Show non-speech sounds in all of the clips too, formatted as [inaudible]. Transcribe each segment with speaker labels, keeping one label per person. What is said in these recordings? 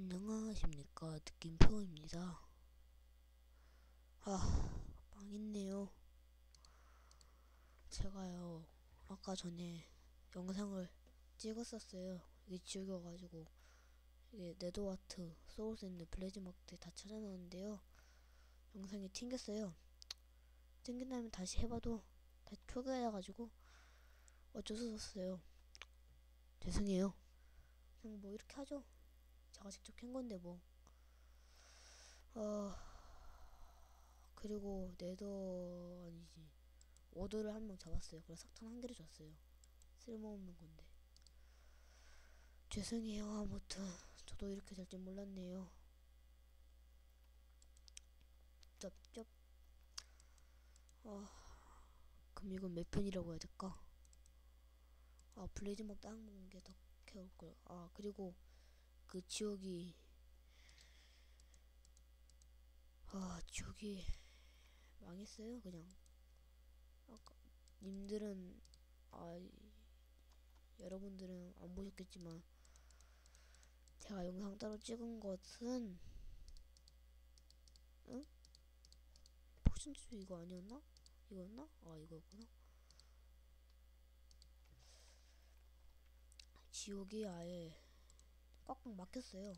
Speaker 1: 안녕하십니까? 느낌표입니다. 아 망했네요. 제가요 아까 전에 영상을 찍었었어요. 이게 지우겨가지고. 이게 네드와트 소울샌드 블레즈마크 다 찾아놨는데요. 영상이 튕겼어요. 튕긴 다음에 다시 해봐도 다시 초기화해가지고 어쩔 수 없어요. 죄송해요. 그냥 뭐 이렇게 하죠 제가 직접 캔 건데 뭐. 어 그리고 네더 아니지 워더를 한 명 잡았어요. 그래서 석탄 한 개를 줬어요. 쓸모없는 건데. 죄송해요. 아무튼 저도 이렇게 될 줄 몰랐네요. 쩝쩝. 아 그럼 이건 몇 편이라고 해야 될까? 아 블레이즈 막 다른 게더 캐올 걸. 아 그리고 그 지옥이 아 지옥이 망했어요 그냥 아까 님들은 아 여러분들은 안 보셨겠지만 제가 영상 따로 찍은 것은 응? 포션 주 이거 아니었나? 이거였나? 아 이거였구나 지옥이 아예 꽉꽉 막혔어요.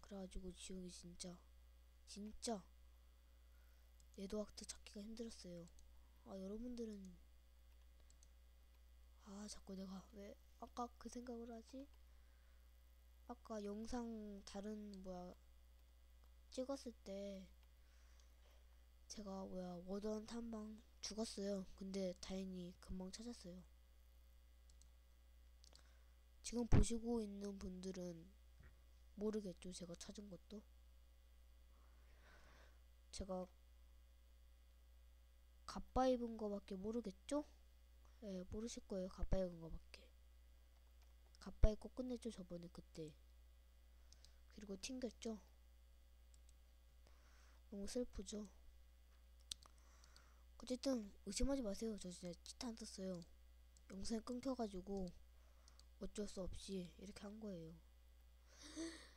Speaker 1: 그래가지고 지옥이 진짜 진짜 네드와트 찾기가 힘들었어요. 아 여러분들은 아 자꾸 내가 왜 아까 그 생각을 하지? 아까 영상 다른 뭐야 찍었을 때 제가 뭐야 워던 탐방 죽었어요. 근데 다행히 금방 찾았어요. 지금 보시고 있는 분들은 모르겠죠. 제가 찾은 것도. 제가 갑바 입은 거밖에 모르겠죠? 예, 네, 모르실 거예요. 갑바 입은 거밖에. 갑바 입고 끝냈죠. 저번에 그때. 그리고 튕겼죠. 너무 슬프죠. 어쨌든 의심하지 마세요. 저 진짜 치타 안 떴어요. 영상이 끊겨가지고 어쩔 수 없이 이렇게 한 거예요. [gasps]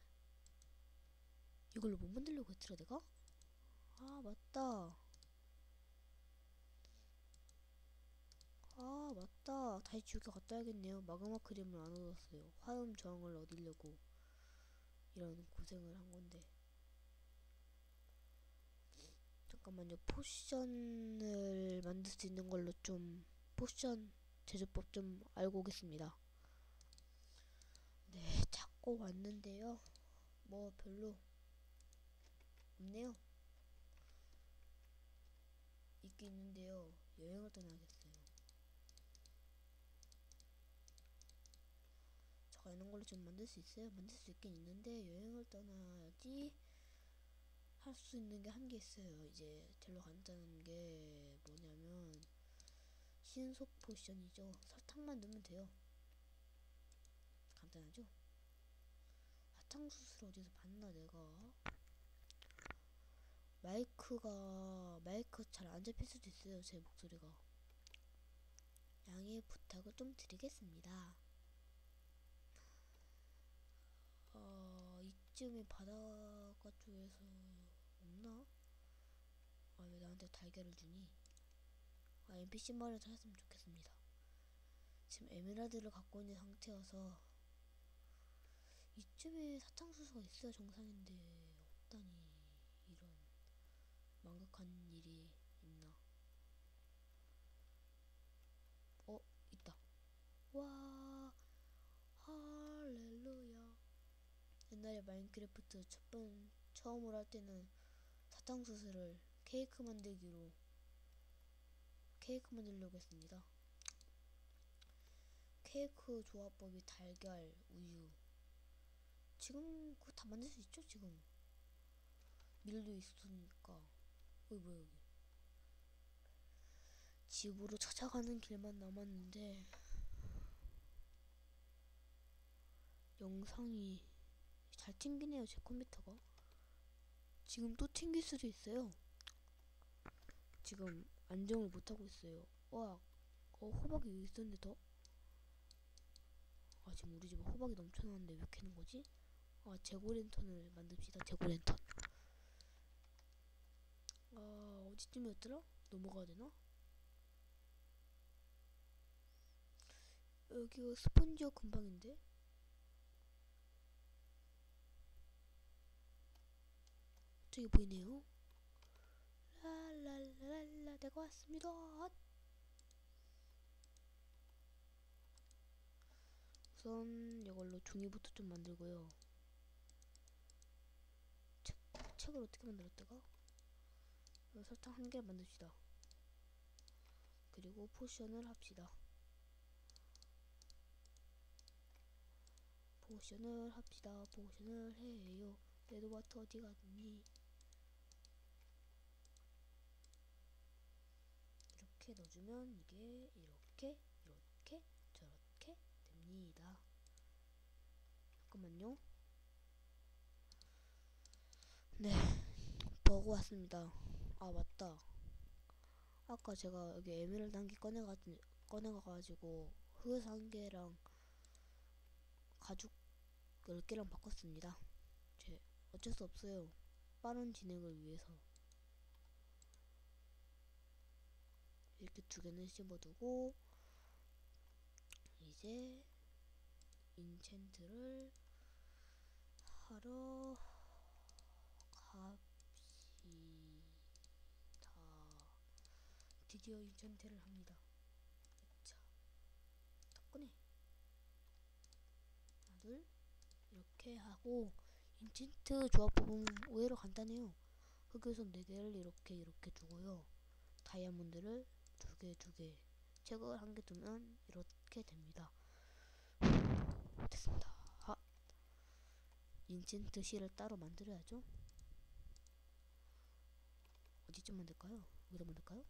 Speaker 1: 이걸로 못 만들려고 했더라 내가? 아 맞다. 아 맞다. 다시 지우개 갖다 야겠네요. 마그마 크림을 안 얻었어요. 화음 저항을 얻으려고 이런 고생을 한 건데. 잠깐만요. 포션을 만들 수 있는 걸로 좀 포션 제조법 좀 알고 오겠습니다. 네, 찾고 왔는데요. 뭐 별로 없네요. 있긴 있는데요. 여행을 떠나겠어요. 제가 이런 걸로 좀 만들 수 있어요? 만들 수 있긴 있는데 여행을 떠나야지 할 수 있는 게 한 개 있어요. 이제 제일 간단한 게 뭐냐면 신속 포션이죠. 설탕만 넣으면 돼요. 간단하죠? 사탕수수를 어디서 봤나 내가 마이크가 마이크 잘 안 잡힐 수도 있어요 제 목소리가 양해 부탁을 좀 드리겠습니다 어 이쯤에 바닷가 쪽에서 없나? 아 왜 나한테 달걀을 주니? 아 NPC 마을을 찾았으면 좋겠습니다 지금 에메랄드를 갖고 있는 상태여서 이쯤에 사탕수수가 있어야 정상인데 없다니 이런 망각한 일이 있나? 어 있다. 와 할렐루야. 옛날에 마인크래프트 첫번 처음으로 할 때는 사탕수수를 케이크 만들기로 케이크 만들려고 했습니다. 케이크 조합법이 달걀, 우유, 지금 그거 다 만들 수 있죠 지금? 밀도 있으니까. 어이 뭐야 여기. 집으로 찾아가는 길만 남았는데 영상이 잘 튕기네요 제 컴퓨터가. 지금 또 튕길 수도 있어요. 지금 안정을 못하고 있어요. 와 어, 호박이 여기 있었는데 더? 아아 지금 우리 집에 호박이 넘쳐나는데 왜 캐는 거지? 아 재고랜턴을 만듭시다 재고랜턴 아 어디쯤이었더라? 넘어가야 되나? 여기가 스폰지어 근방인데? 저기 보이네요 랄랄랄라 내가 왔습니다 우선 이걸로 종이부터 좀 만들고요 책, 책을 어떻게 만들었다가 어, 설탕 한 개를 만듭시다. 그리고 포션을 합시다. 포션을 합시다. 포션을 해요. 레드와터 어디 갔니? 이렇게 넣어주면 이게 이렇게 이렇게 저렇게 됩니다. 잠깐만요 네. 버그 왔습니다. 아 맞다. 아까 제가 여기 에메랄드 한개 꺼내가 꺼내가가지고 흑요소 한 개랑 가죽 10개랑 바꿨습니다. 제 어쩔 수 없어요. 빠른 진행을 위해서. 이렇게 두 개는 씹어두고 이제 인챈트를 하러 갑시다 드디어 인챈트를 합니다. 자 덕분에. 하나 둘. 이렇게 하고 인챈트 조합 보면 의외로 간단해요. 흑요소 4개를 이렇게 이렇게 두고요. 다이아몬드를 두개 두개. 책을 한 개 두면 이렇게 됩니다. 됐습니다. 아, 인챈트 실을 따로 만들어야죠 어디쯤 만들까요? 여기다 만들까요?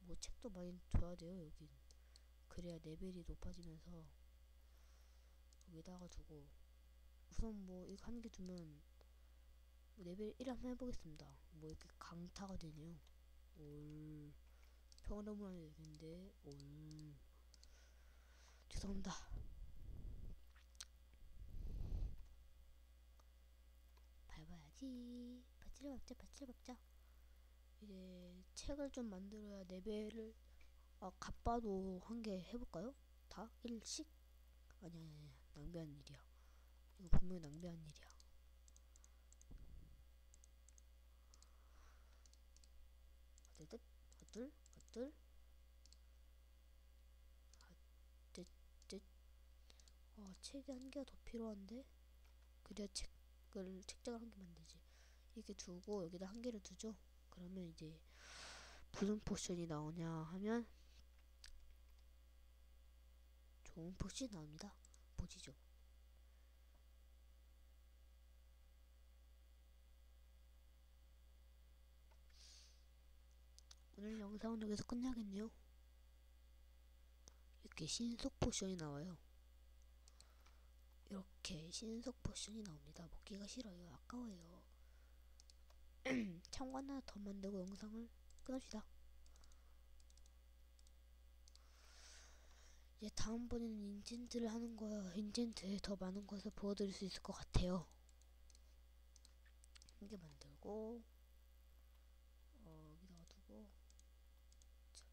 Speaker 1: 뭐 책도 많이 둬야 돼요 여긴. 그래야 레벨이 높아지면서 여기다가 두고. 우선 뭐 이거 한 개 두면 뭐 레벨 1 한번 해보겠습니다. 뭐 이렇게 강타가 되네요. 올 평화로운 되는데 올. 죄송합니다. 밟아야지. 바치를 밟자 바치를 밟자 이제 책을 좀 만들어야 레벨을 아 갑바도 한 개 해볼까요? 다? 1씩? 아니 아니 아니 낭비한 일이야. 이거 분명히 낭비한 일이야. 듯 어들 어들 핫뜻뜻? 어 책이 한 개가 더 필요한데? 그래야 책을 책장을 한 개 만들지. 이렇게 두고 여기다 한 개를 두죠 그러면 이제 무슨 포션이 나오냐 하면 좋은 포션이 나옵니다. 보시죠. 오늘 영상은 여기서 끝나겠네요. 이렇게 신속 포션이 나와요. 이렇게 신속 포션이 나옵니다. 먹기가 싫어요. 아까워요 [clears throat] 참관 하나 더 만들고 영상을 끊읍시다. 이제 다음번에는 인챈트를 하는 거야 인챈트에 더 많은 것을 보여드릴 수 있을 것 같아요. 한개 만들고 어, 여기다가 두고. 자,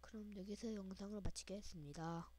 Speaker 1: 그럼 여기서 영상을 마치겠습니다